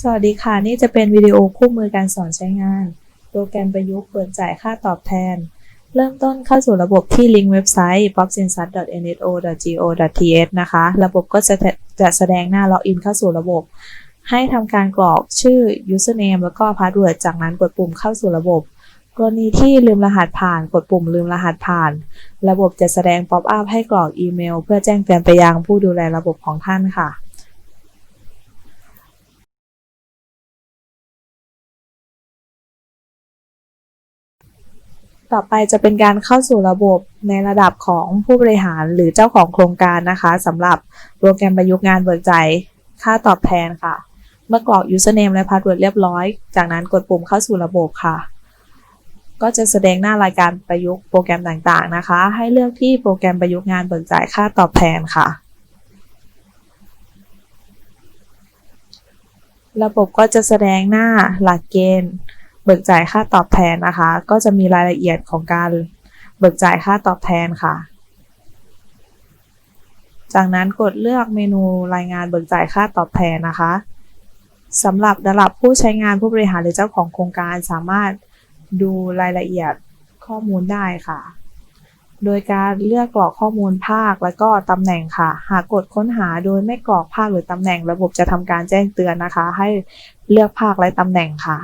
สวัสดีค่ะ นี่จะเป็นวิดีโอคู่มือการสอนใช้งาน โปรแกรมประยุกต์เปิดจ่ายค่าตอบแทน เริ่มต้นเข้าสู่ระบบที่ลิงก์เว็บไซต์ popsensat.nso.go.th นะคะ ระบบก็จะจะแสดงหน้าล็อกอินเข้าสู่ระบบ ให้ทำการกรอกชื่อ username แล้วก็ password จากนั้นกดปุ่มเข้าสู่ระบบ กรณีที่ลืมรหัสผ่าน กดปุ่มลืมรหัสผ่าน ระบบจะแสดงป๊อปอัพให้กรอกอีเมล เพื่อแจ้งเตือนไปยังผู้ดูแลระบบของท่านค่ะ ต่อไปจะเป็นการเข้าสู่ระบบในระดับของผู้บริหารหรือเจ้าของโครงการนะคะสำหรับโปรแกรมประยุกต์งานเบิกจ่ายค่าตอบแทนค่ะ เมื่อกรอก username และ password เรียบร้อย จากนั้นกดปุ่มเข้าสู่ระบบค่ะ ก็จะแสดงหน้ารายการประยุกต์โปรแกรมต่างๆนะคะ ให้เลือกที่โปรแกรมประยุกต์งานเบิกจ่ายค่าตอบแทนค่ะระบบก็จะแสดงหน้าหลักเกณฑ์ เบิกจ่ายค่าตอบแทนนะคะ ก็จะมีรายละเอียดของการเบิกจ่ายค่าตอบแทนค่ะ จากนั้นกดเลือกเมนูรายงานเบิกจ่ายค่าตอบแทนนะคะสำหรับระดับผู้ใช้งานผู้บริหารหรือเจ้าของโครงการสามารถดูรายละเอียดข้อมูลได้ค่ะ โดยการเลือกกรอกข้อมูลภาคและก็ตำแหน่งค่ะ หากกดค้นหาโดยไม่กรอกภาคหรือตำแหน่ง ระบบจะทำการแจ้งเตือนนะคะ ให้เลือกภาคและตำแหน่งค่ะ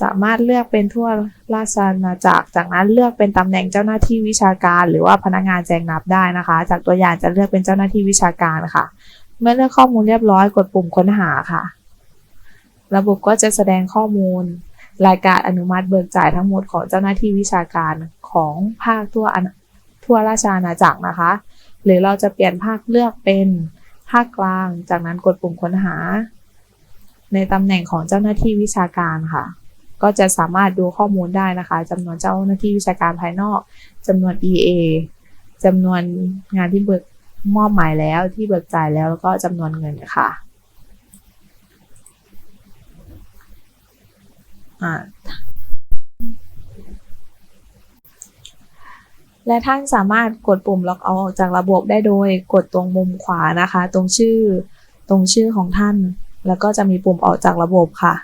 สามารถเลือกเป็นทั่วราชอาณาจักร จากนั้นเลือกเป็นตำแหน่งเจ้าหน้าที่วิชาการ หรือว่าพนักงานแจงนับได้นะคะ จากตัวอย่างจะเลือกเป็นเจ้าหน้าที่วิชาการค่ะ เมื่อเลือกข้อมูลเรียบร้อยกดปุ่มค้นหาค่ะ ระบบก็จะแสดงข้อมูล รายการอนุมัติเบิกจ่ายทั้งหมดของเจ้าหน้าที่วิชาการของภาคทั่วทั่วราชอาณาจักรนะคะ หรือเราจะเปลี่ยนภาคเลือกเป็นภาคกลาง จากนั้นกดปุ่มค้นหา ในตำแหน่งของเจ้าหน้าที่วิชาการค่ะ ก็จะสามารถดูข้อมูลได้นะคะจำนวนเจ้าหน้าที่วิชาการภายนอกจำนวน EA จำนวนงานที่เบิกมอบหมายแล้วที่เบิกจ่ายแล้วแล้วก็จำนวนเงินค่ะและท่านสามารถกดปุ่มล็อกเอาออกจากระบบได้โดยกดตรงมุมขวานะคะ ตรงชื่อตรงชื่อของท่าน แล้วก็จะมีปุ่มออกจากระบบค่ะ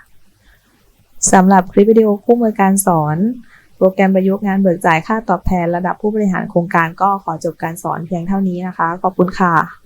สำหรับคลิปวิดีโอคู่มือการสอน โปรแกรมประยุกต์งานเบิกจ่ายค่าตอบแทนระดับผู้บริหารโครงการก็ขอจบการสอนเพียงเท่านี้นะคะ ขอบคุณค่ะ